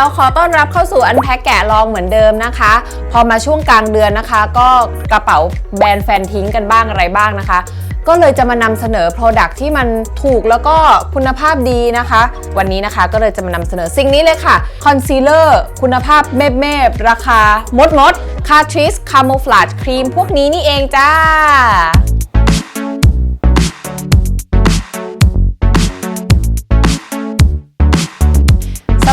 าวขอต้อนรับเข้าสู่อันแพ็กแกะลองเหมือนเดิมนะคะ พอมาช่วงกลางเดือนนะคะ ก็กระเป๋าแบรนด์แฟนทิ้งกันบ้างอะไรบ้างนะคะ ก็เลยจะมานำเสนอ Product ที่มันถูกแล้วก็คุณภาพดีนะคะ วันนี้นะคะก็เลยจะมานำเสนอสิ่งนี้เลยค่ะ Concealer คุณภาพเมบเมบราคามดมดคาทริสคาโมฟลาจครีมพวกนี้นี่เองจ้า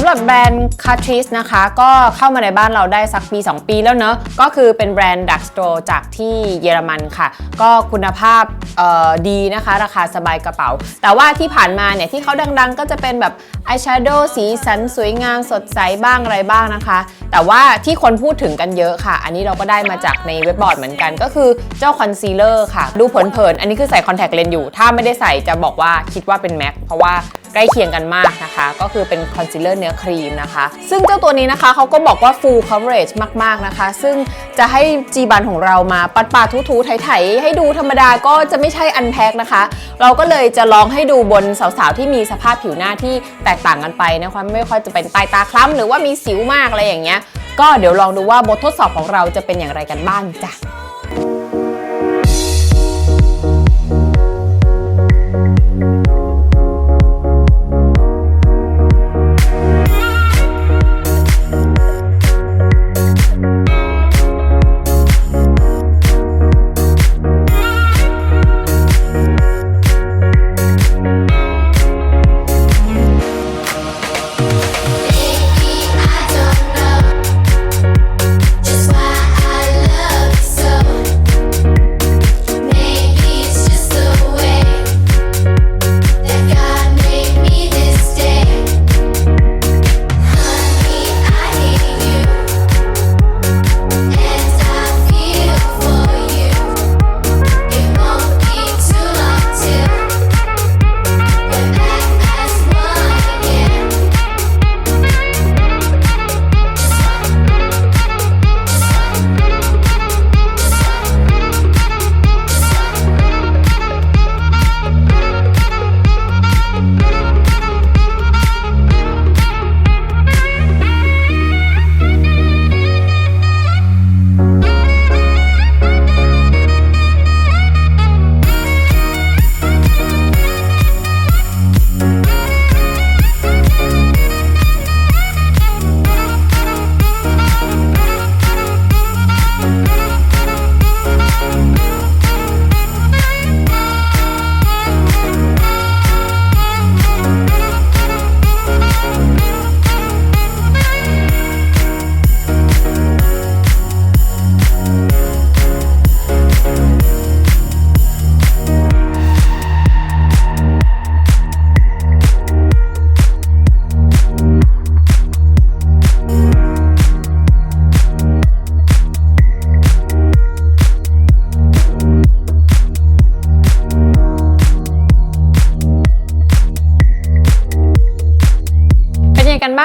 ำหรับแบรนด์ c a t r i s นะคะ ก็เข้ามาในบ้านเราได้สักปี 2 ปีแล้วเนอะก็คือเป็นแบรนด์ดักสโตรจากที่เยอรมันค่ะ ก็คุณภาพเอ่อดีนะคะ ราคาสบายกระเป๋า แต่ว่าที่ผ่านมาเนี่ย ที่เขาดังๆ ก็จะเป็นแบบอายแชโดว์สีสันสวยงามสดใสบ้างอะไรบ้างนะคะ แต่ว่าที่คนพูดถึงกันเยอะค่ะ อันนี้เราก็ได้มาจากในเว็บบอร์ดเหมือนกัน ก็คือเจ้าคอนซีลเลอร์ค่ะ ดูเผินๆอันนี้คือใส่คอนแทคเลนส์อยู่ ถ้าไม่ได้ใส่จะบอกว่าคิดว่าเป็นแม็กเพราะว่าใกล้เคียงกันมากนะคะ ก็คือเป็นคอนซีลเลอร์เนื้อครีมนะคะ ซึ่งเจ้าตัวนี้นะคะเขาก็บอกว่า full coverage มาก ๆ นะคะ ซึ่งจะให้จีบันของเรามาปัดปาดทูๆไถๆให้ดูธรรมดาก็จะไม่ใช่อันแพ็คนะคะ เราก็เลยจะลองให้ดูบนสาวๆ ที่มีสภาพผิวหน้าที่แตกต่างกันไปนะคะไม่ค่อยจะเป็นปลายตาคล้ำหรือว่ามีสิวมากอะไรอย่างเงี้ยก็เดี๋ยวลองดูว่าบททดสอบของเราจะเป็นอย่างไรกันบ้างจ้ะ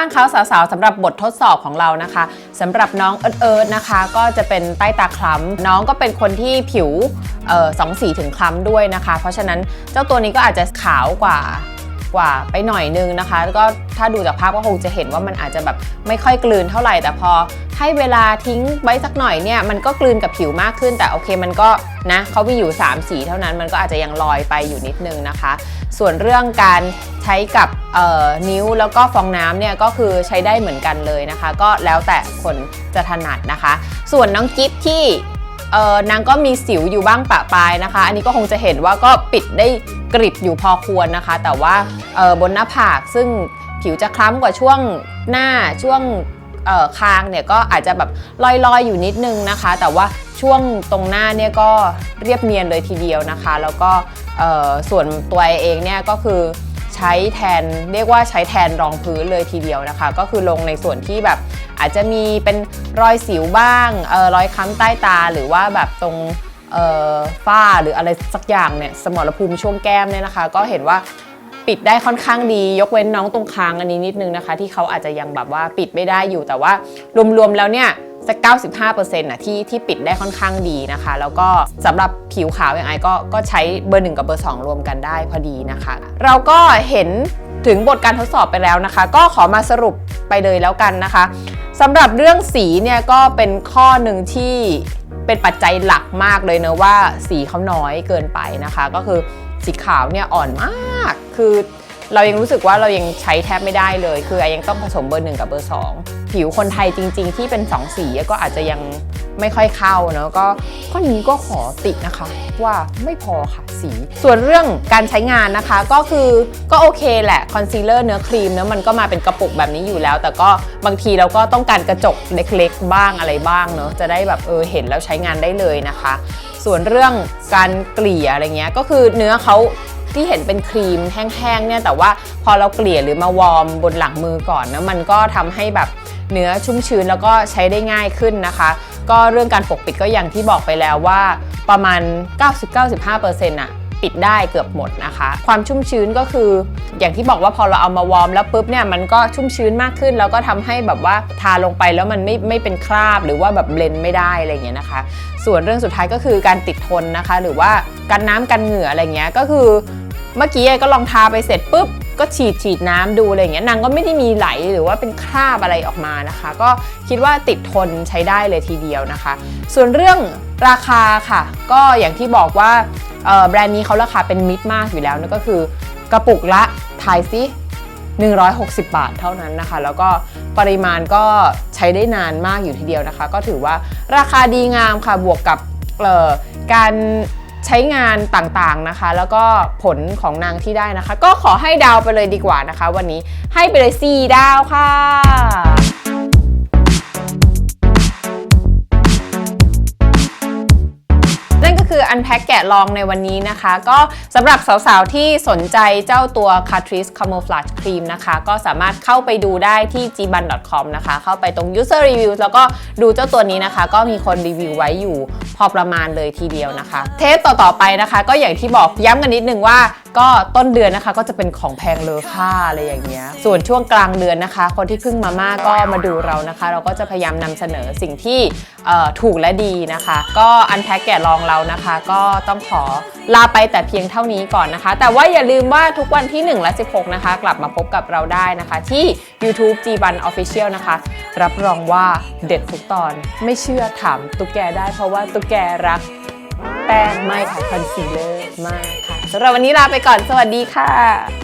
เป็นยังไงกันบ้างคะสาวๆสำหรับบททดสอบของเรานะคะสำหรับน้องเอิร์ดเอิร์ดนะคะ ก็จะเป็นใต้ตาคล้ำน้องก็เป็นคนที่ผิวออสองสีถึงคล้ำด้วยนะคะ เพราะฉะนั้นเจ้าตัวนี้ก็อาจจะขาวกว่า กว่าไปหน่อยนึงนะคะ แล้วก็ถ้าดูจากภาพก็คงจะเห็นว่ามันอาจจะแบบไม่ค่อยกลืนเท่าไหร่ แต่พอให้เวลาทิ้งไว้สักหน่อยเนี่ยมันก็กลืนกับผิวมากขึ้น แต่โอเคมันก็นะเขามีอยู่ 3 สีเท่านั้นมันก็อาจจะยังลอยไปอยู่นิดนึงนะคะ ส่วนเรื่องการใช้กับนิ้วแล้วก็ฟองน้ำเนี่ยก็คือใช้ได้เหมือนกันเลยนะคะ ก็แล้วแต่คนจะถนัดนะคะ ส่วนน้องกิฟที่ เออนางก็มีสิวอยู่บ้างปะปลายนะคะ อันนี้ก็คงจะเห็นว่าก็ปิดได้กริบอยู่พอควรนะคะ แต่ว่าเออบนหน้าผากซึ่งผิวจะคล้ำกว่าช่วงหน้าช่วงออคางเนี่ยก็อาจจะแบบลอยๆอยู่นิดนึงนะคะ แต่ว่าช่วงตรงหน้าเนี่ยก็เรียบเนียนเลยทีเดียวนะคะ แล้วก็ออส่วนตัวเองเนี่ยก็คือ ใช้แทนเรียกว่าใช้แทนรองพื้นเลยทีเดียวนะคะ ก็คือลงในส่วนที่แบบอาจจะมีเป็นรอยสิวบ้างเออรอยค้ำใต้ตาหรือว่าแบบตรงเออฝ้าหรืออะไรสักอย่างเนี่ยสมรภูมิช่วงแก้มเนี่ยนะคะ ก็เห็นว่าปิดได้ค่อนข้างดี ยกเว้นน้องตรงคางอันนี้นิดนึงนะคะ ที่เขาอาจจะยังแบบว่าปิดไม่ได้อยู่แต่ว่ารวมๆแล้วเนี่ย สัก 95%นะที่ที่ปิดได้ค่อนข้างดีนะคะ แล้วก็สำหรับผิวขาวอย่างไอก็ก็ใช้เบอร์ 1 กับเบอร์ 2 รวมกันได้พอดีนะคะ เราก็เห็นถึงบทการทดสอบไปแล้วนะคะ ก็ขอมาสรุปไปเลยแล้วกันนะคะสำหรับเรื่องสีเนี่ยก็เป็นข้อหนึ่งที่เป็นปัจจัยหลักมากเลยเนะว่าสีเขาน้อยเกินไปนะคะ ก็คือสีขาวเนี่ยอ่อนมาก คือ เรายังรู้สึกว่าเรายังใช้แทบไม่ได้เลย คือยังต้องผสมเบอร์หนึ่งกับเบอร์สองผิวคนไทยจริง ๆ ที่เป็นสองสีก็อาจจะยังไม่ค่อยเข้าเนาะก็ข้อนี้ก็ขอตินะคะว่าไม่พอค่ะสี ส่วนเรื่องการใช้งานนะคะก็คือก็โอเคแหละคอนซีลเลอร์เนื้อครีมเนะมันก็มาเป็นกระปุกแบบนี้อยู่แล้ว แต่ก็บางทีเราก็ต้องการกระจกเล็กๆบ้างอะไรบ้างเนาะจะได้แบบเออเห็นแล้วใช้งานได้เลยนะคะ ส่วนเรื่องการเกลี่ยอะไรเงี้ยก็คือเนื้อเขา ที่เห็นเป็นครีมแห้งๆเนี่ยแต่ว่าพอเราเกลี่ยหรือมาวอร์มบนหลังมือก่อนนะมันก็ทำให้แบบเนื้อชุ่มชื้นแล้วก็ใช้ได้ง่ายขึ้นนะคะ ก็เรื่องการปกปิดก็อย่างที่บอกไปแล้วว่าประมาณ 90-95%อะปิดได้เกือบหมดนะคะ ความชุ่มชื้นก็คือ อย่างที่บอกว่าพอเราเอามาวอร์มแล้วปุ๊บเนี่ยมันก็ชุ่มชื้นมากขึ้น แล้วก็ทำให้แบบว่าทาลงไปแล้วมันไม่ไม่เป็นคราบหรือว่าแบบเลนไม่ได้อะไรอย่างเงี้ยนะคะ ส่วนเรื่องสุดท้ายก็คือการติดทนนะคะ หรือว่ากันน้ำกันเหงื่ออะไรเงี้ยก็คือ เมื่อกี้ก็ลองทาไปเสร็จปุ๊บก็ฉีดฉีดน้ำดูอะไรอย่างเงี้ยนางก็ไม่ได้มีไหลหรือว่าเป็นคราบอะไรออกมานะคะ ก็คิดว่าติดทนใช้ได้เลยทีเดียวนะคะ ส่วนเรื่องราคาค่ะ ก็อย่างที่บอกว่าแบรนด์นี้เขาราคาเป็นมิตรมากอยู่แล้วนั่นก็คือกระปุกละทายซิ160 บาทเท่านั้นนะคะ แล้วก็ปริมาณก็ใช้ได้นานมากอยู่ทีเดียวนะคะ ก็ถือว่าราคาดีงามค่ะบวกกับการ ใช้งานต่างๆนะคะ แล้วก็ผลของนางที่ได้นะคะ ก็ขอให้ดาวไปเลยดีกว่านะคะ วันนี้ให้ไปเลย 4 ดาวค่ะ Unpack แกะลองในวันนี้นะคะ ก็สำหรับสาวๆ ที่สนใจเจ้าตัว Catrice Camouflage Cream นะคะ ก็สามารถเข้าไปดูได้ที่ gban.com นะคะ เข้าไปตรง user review แล้วก็ดูเจ้าตัวนี้นะคะ ก็มีคนรีวิวไว้อยู่พอประมาณเลยทีเดียวนะคะ เทสต่อๆไปนะคะ ก็อย่างที่บอกย้ำกันนิดนึงว่า ก็ต้นเดือนนะคะก็จะเป็นของแพงเลอค่าอะไรอย่างเงี้ย ส่วนช่วงกลางเดือนนะคะ คนที่เพิ่งมาม่าก็มาดูเรานะคะ เราก็จะพยายามนำเสนอสิ่งที่ถูกและดีนะคะ ก็อันแพ็กแกะลองเรานะคะ ก็ต้องขอลาไปแต่เพียงเท่านี้ก่อนนะคะ แต่ว่าอย่าลืมว่าทุกวันที่ 1 และ 16 นะคะ กลับมาพบกับเราได้นะคะ ที่ YouTube G b a n Official นะคะ รับรองว่าเด็ดทุกตอนไม่เชื่อถามตุ๊กแกได้เพราะว่าตุ๊กแกรัก แป้งไม่ค่ะคอนซีลเลอร์มากค่ะสำหรับวันนี้ลาไปก่อนสวัสดีค่ะ